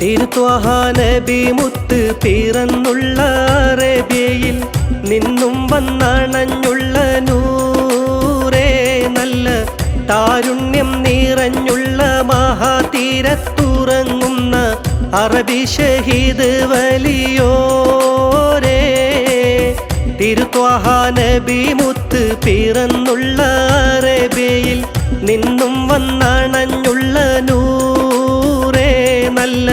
തിരുത്വഹാനബി മുത്ത് പിറന്നുള്ള അറേബ്യയിൽ നിന്നും വന്നണഞ്ഞുള്ള നൂറേ നല്ല താരുണ്യം നിറഞ്ഞുള്ള മഹാതീരത്തുറങ്ങുന്ന അറബി ഷഹീദ് വലിയോരേ. തിരുത്വഹാനബി മുത്ത് പിറന്നുള്ള അറേബ്യയിൽ നിന്നും വന്നണഞ്ഞുള്ള നൂറേ നല്ല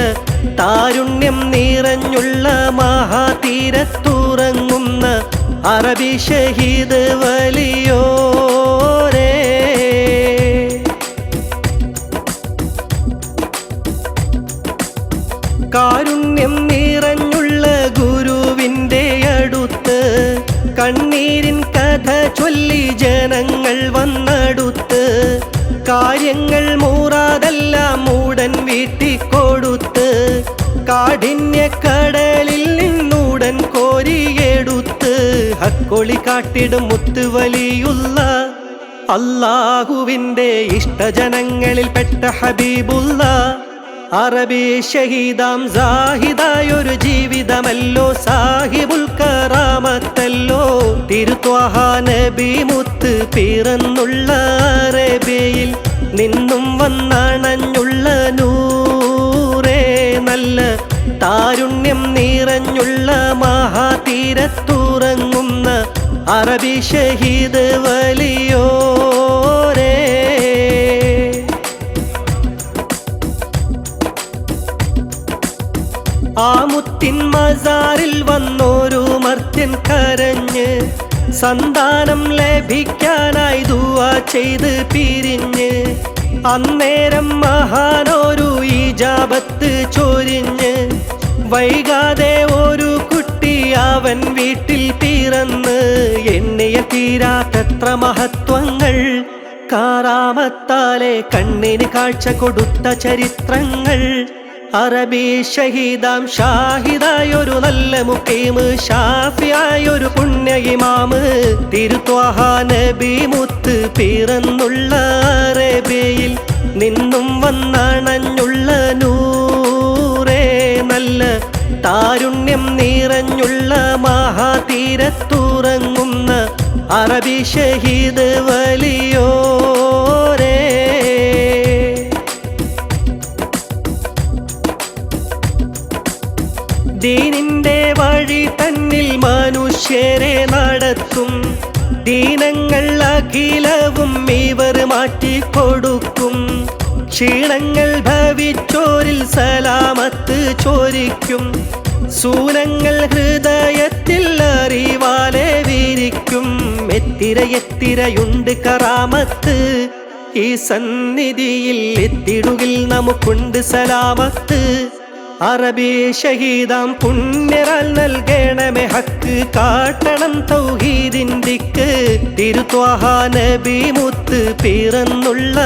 താരുണ്യം നിറഞ്ഞുള്ള മഹാതീരത്തുറങ്ങുന്ന അറബി ഷഹീദ് വലിയോരേ ചൊല്ലി ജനങ്ങൾ വന്നടുത്ത് കാര്യങ്ങൾ മൂറാതെല്ലാം മൂടൻ വീട്ടിക്കൊടുത്ത് കാഠിന്യ കടലിൽ നിന്നൂടൻ കോരിയെടുത്ത് ഹക്കൊളി കാട്ടിടും മുത്തുവലിയുള്ള അള്ളാഹുവിന്റെ ഇഷ്ടജനങ്ങളിൽ പെട്ട ഹബീബുള്ള. അറബി ഷഹീദാം സാഹിദായൊരു ജീവിതമല്ലോ സാഹിബുൽ കറാമത്തല്ലോ തിരുത്വാഹാനബി മുത്ത് പിറന്നുള്ള അറേബ്യയിൽ നിന്നും വന്നണഞ്ഞുള്ള നൂറേ നല്ല താരുണ്യം നിറഞ്ഞുള്ള മഹാതീരത്തുറങ്ങുന്ന അറബി ഷഹീദ് വലിയോരേ. ആ മുത്തിൻ മസാറിൽ കരഞ്ഞ് സന്താനം ലഭിക്കാനായി ദുവാ ചെയ്ത് പിരിഞ്ഞ്. അന്നേരം മഹാനൊരു ഈജാബത്ത് ചൊരിഞ്ഞ്. വൈകാതെ ഒരു കുട്ടി അവൻ വീട്ടിൽ പിറന്ന്. എണ്ണിയ തീരാത്തത്ര മഹത്വങ്ങൾ കാറാമത്താലെ കണ്ണിന് കാഴ്ച കൊടുത്ത ചരിത്രങ്ങൾ. അറബി ഷഹീദാം ഷാഹിദായൊരു നല്ല മുക്കീമ് ഷാഫിയായൊരു പുണ്യ ഇമാമ് തിരുത്വാഹാനബി മുത്ത് പിറന്നുള്ള അറബിയിൽ നിന്നും വന്നണഞ്ഞുള്ള നൂറേ നല്ല താരുണ്യം നിറഞ്ഞുള്ള മഹാതീരത്തുറങ്ങുന്ന അറബി ഷഹീദ് വലിയോരേ ദീനിന്റെ വഴി തന്നിൽ മനുഷ്യരെ നടത്തും. ദീനങ്ങൾ അഖിലവും ഇവർ മാറ്റിക്കൊടുക്കും. ക്ഷീണങ്ങൾ ഭവിച്ചോരിൽ സലാമത്ത് ചോരിക്കും. സൂനങ്ങൾ ഹൃദയത്തിൽ അറിവാലെ വീരിക്കും. എത്തിര എത്തിരയുണ്ട് കറാമത്ത്. ഈ സന്നിധിയിൽ എത്തിടുകിൽ നമുക്കുണ്ട് സലാമത്ത്. അറബി ഷഹീദാം പുണ്യരാൽ നൽകണമേ ഹക്ക് കാട്ടണം തൗഹീദിന്തിക്ക് തിരുത്വാഹാനബി മുത്ത് പിറന്നുള്ള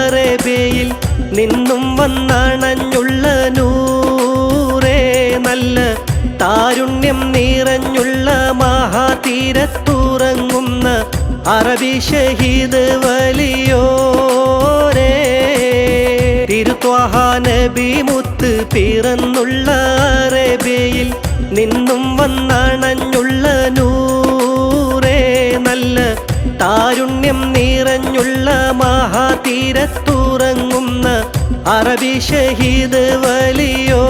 അറബേയിൽ നിന്നും വന്നണഞ്ഞുള്ള നൂറേ. നല്ല താരുണ്യം നിറഞ്ഞുള്ള മഹാതീരത്തുറങ്ങുന്ന അറബി ഷഹീദ് വലിയോരേ. തിരുത്വാഹാനബി മുത്ത് പിറന്നുള്ള അറേബ്യയിൽ നിന്നും വന്നണഞ്ഞുള്ള നൂറേ. നല്ല താരുണ്യം നിറഞ്ഞുള്ള മഹാതീരത്തുറങ്ങുന്ന അറബി ഷഹീദ് വലിയോരേ.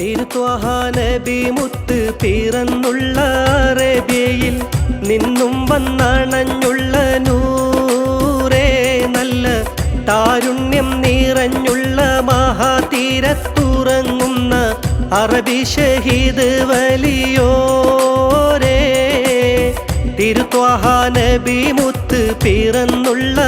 തിരുത്വാഹാനബി മുത്ത് പിറന്നുള്ള അറേബ്യയിൽ നിന്നും വന്നണഞ്ഞുള്ള നൂറേ. താരുണ്യം നിറഞ്ഞുള്ള മഹാതീരത്തുറങ്ങുന്ന അറബി ഷഹീദ് വലിയോരേ. തിരുത്വാഹാനബി മുത്ത് പിറന്നുള്ള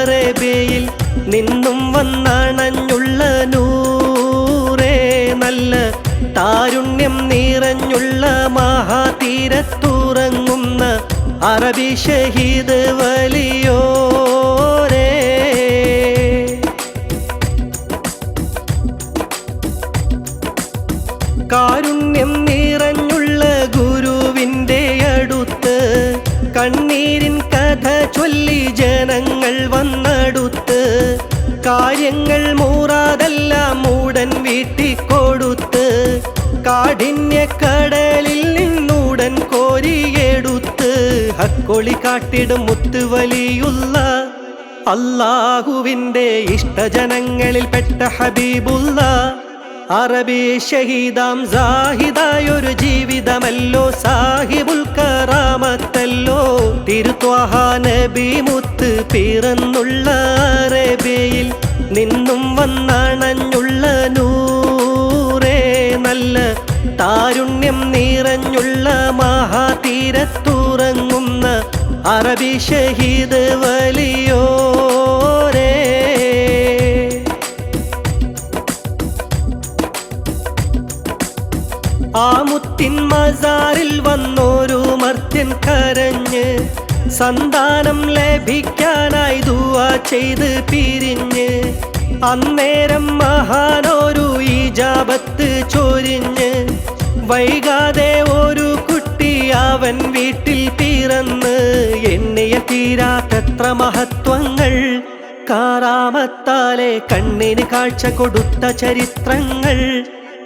അറബിയിൽ നിന്നും വന്നണഞ്ഞുള്ള നൂറേ. നല്ല താരുണ്യം നിറഞ്ഞുള്ള മഹാതീരത്തുറങ്ങുന്ന അറബി ഷഹീദ് വലിയോരേ കാട്ടിടും മുത്തുവലിയുള്ള അല്ലാഹുവിന്റെ ഇഷ്ടജനങ്ങളിൽപ്പെട്ട ഹബീബുള്ള. അറബി ഷഹീദാം സാഹിദായൊരു ജീവിതമല്ലോ സാഹിബുൽ കറാമത്തല്ലോ. തിരുത്വാഹ നബി മുത്ത് പിറന്നുള്ള അറബിയിൽ നിന്നും വന്നണഞ്ഞുള്ള നൂറേ. നല്ല താരുണ്യം നിറഞ്ഞുള്ള മഹാതീരത്തുറങ്ങുന്ന അറബി ഷഹീദ് വലിയോരേ. ആമുത്തിൻ മുത്തിൻ മസാറിൽ വന്നോരു മർത്യൻ കരഞ്ഞ് സന്താനം ലഭിക്കാനായി ദുവ ചെയ്ത് പിരിഞ്ഞ് അന്നേരം മഹാനോരു ഈജാബത്ത് ചൊരിഞ്ഞ് വൈകാതെ ഒരു അവൻ വീട്ടിൽ പിറന്ന് എണ്ണിയ തീരാത്തത്ര മഹത്വങ്ങൾ. കാറാമത്താലെ കണ്ണിന് കാഴ്ച കൊടുത്ത ചരിത്രങ്ങൾ.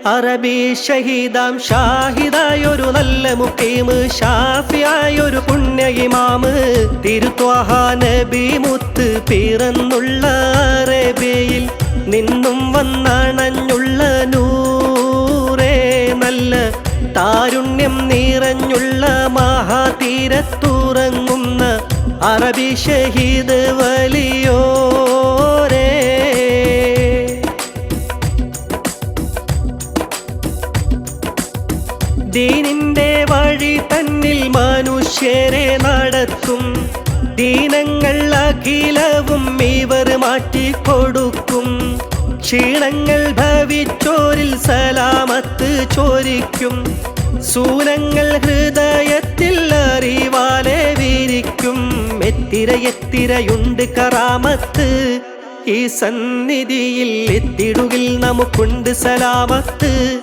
അറബി ഷഹീദാം ഷാഹിദായൊരു നല്ല മുക്കീമ് ഷാഫിയായൊരു പുണ്യ ഇമാമ് നബി മുത്ത് പിറന്നുള്ള അറബിയിൽ നിന്നും വന്നണഞ്ഞുള്ള നൂറേ നല്ല താരുണ്യം നിറഞ്ഞുള്ള മഹാതീരത്തുറങ്ങുന്ന അറബി ഷഹീദ് വലിയോരേ. ദീനിന്റെ വഴി തന്നിൽ മനുഷ്യരെ നടത്തും. ദീനങ്ങൾ അഖിലവും ഇവർ മാറ്റിക്കൊടുക്കും. ക്ഷീണങ്ങൾ ഭവിച്ചോരിൽ സലാമത്ത് ചോരിക്കും. സൂനങ്ങൾ ഹൃദയത്തിൽ അറിവാലെ വീരിക്കും. എത്തിര എത്തിരയുണ്ട് കറാമത്ത്. ഈ സന്നിധിയിൽ എത്തിടുകിൽ നമുക്കുണ്ട് സലാമത്ത്.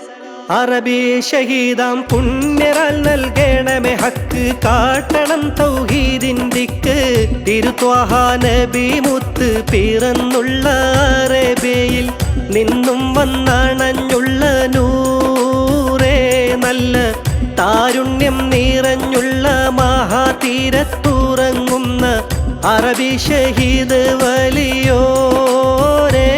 അറബി ഷഹീദാം പുണ്യരാൽ നൽകണമേ. ഹക്ക് കാട്ടണം തൗഹീദിന്തിക്ക് തിരുത്വാഹ നബി മുത്ത് പിറന്നുള്ള അറബിയിൽ നിന്നും വന്നണഞ്ഞുള്ള നൂറേ. നല്ല താരുണ്യം നിറഞ്ഞുള്ള മഹാതീരത്തുറങ്ങുന്ന അറബി ഷഹീദ് വലിയോരേ.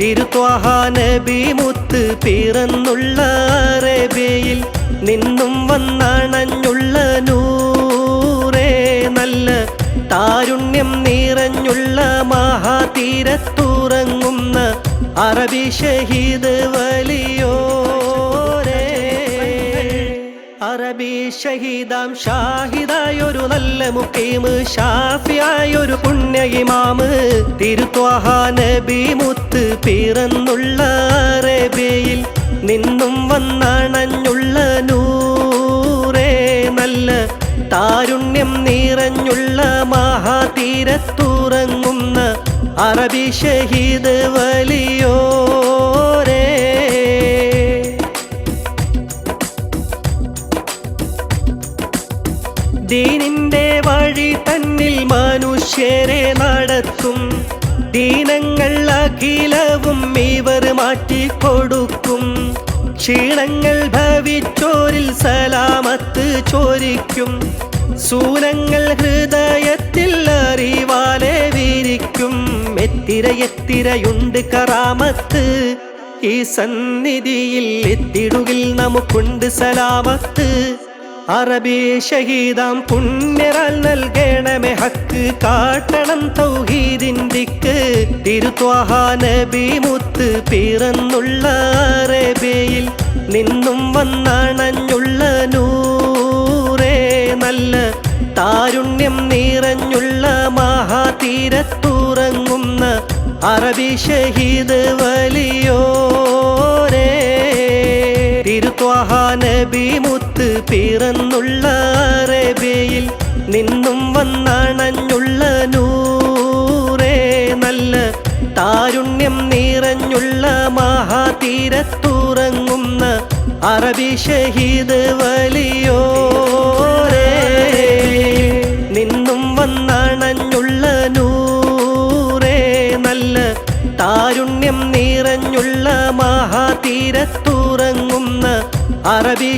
തിരുത്വാഹ നബി മുത്ത് പിറന്നുള്ള അറേബ്യയിൽ നിന്നും വന്നണഞ്ഞുള്ള നൂറേ നല്ല താരുണ്യം നിറഞ്ഞുള്ള മഹാതീരത്തുറങ്ങുന്ന അറബി ഷഹീദ് വലിയോരേ. അറബി ഷഹീദാം ഷാഹിദായൊരു നല്ല മുക്കീമ് ഷാഫിയായൊരു പുണ്യ ഇമാമ് തിരുത്വാഹ നബി മുത്ത് പിറന്നുള്ള അറേബ്യയിൽ നിന്നും വന്നണഞ്ഞുള്ള നൂറേ നല്ല താരുണ്യം നിറഞ്ഞുള്ള മഹാതീരത്തുറങ്ങുന്ന അറബി ഷഹീദ് ക്ഷീണങ്ങൾ ഭവിച്ചോരിൽ സലാമത്ത് ചോരിക്കും. സൂനങ്ങൾ ഹൃദയത്തിൽ അറിവാലെ വീരിക്കും. എത്തിര എത്തിരയുണ്ട് കറാമത്ത്. ഈ സന്നിധിയിൽ എത്തിടുകിൽ നമുക്കുണ്ട് സലാമത്ത്. അറബി ഷഹീദാം പുണ്യരാൽ നൽകണമേ ഹക്ക് കാട്ടണം തൗഹീദിന്തിക്ക് തിരുത്വാഹ നബി മുത്ത് പിറന്നുള്ള അറബിയിൽ നിന്നും വന്നണഞ്ഞുള്ള നൂറേ. നല്ല താരുണ്യം നിറഞ്ഞുള്ള മഹാതീരത്തുറങ്ങുന്ന അറബി ഷഹീദ് വലിയോരേ. തിരുത്വാഹ നബി മുത്ത് പിറന്നുള്ള അറേബ്യയിൽ നിന്നും വന്നണഞ്ഞുള്ള നൂറേ നല്ല താരുണ്യം നിറഞ്ഞുള്ള മഹാതീരത്തുറങ്ങുന്ന അറബി ഷഹീദ് വലിയോരേ. നിന്നും വന്നണഞ്ഞുള്ള നൂറേ നല്ല താരുണ്യം നിറഞ്ഞുള്ള മഹാതീരത്തു മഹാതീരത്തുറങ്ങുന്ന അറബി